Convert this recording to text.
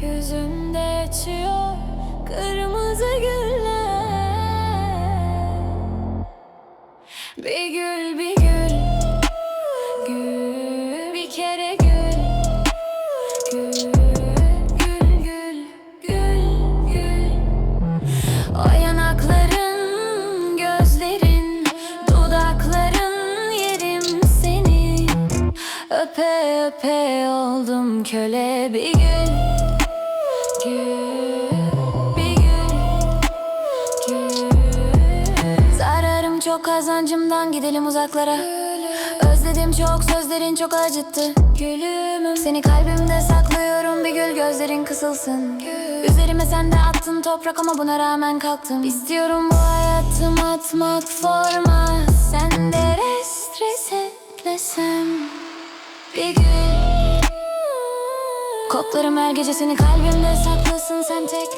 Gökyüzünde açıyor kırmızı güller. Bir gül bir gül. Gül bir kere gül Gül. Gül gül gül gül. O yanakların gözlerin Dudakların yerim senin. Öpe öpe oldum köle bir gül Gül gül Gül Zararım çok kazancımdan gidelim uzaklara. Özledim çok sözlerin çok acıttı. Gülümüm. Seni kalbimde saklıyorum bir gül gözlerin kısılsın. Üzerime sen de attın toprak ama buna rağmen kalktım. İstiyorum bu hayatım atmak forma. Sen de restres etlesem bir gül Koklarım her gece seni kalbimde saklasın sen tek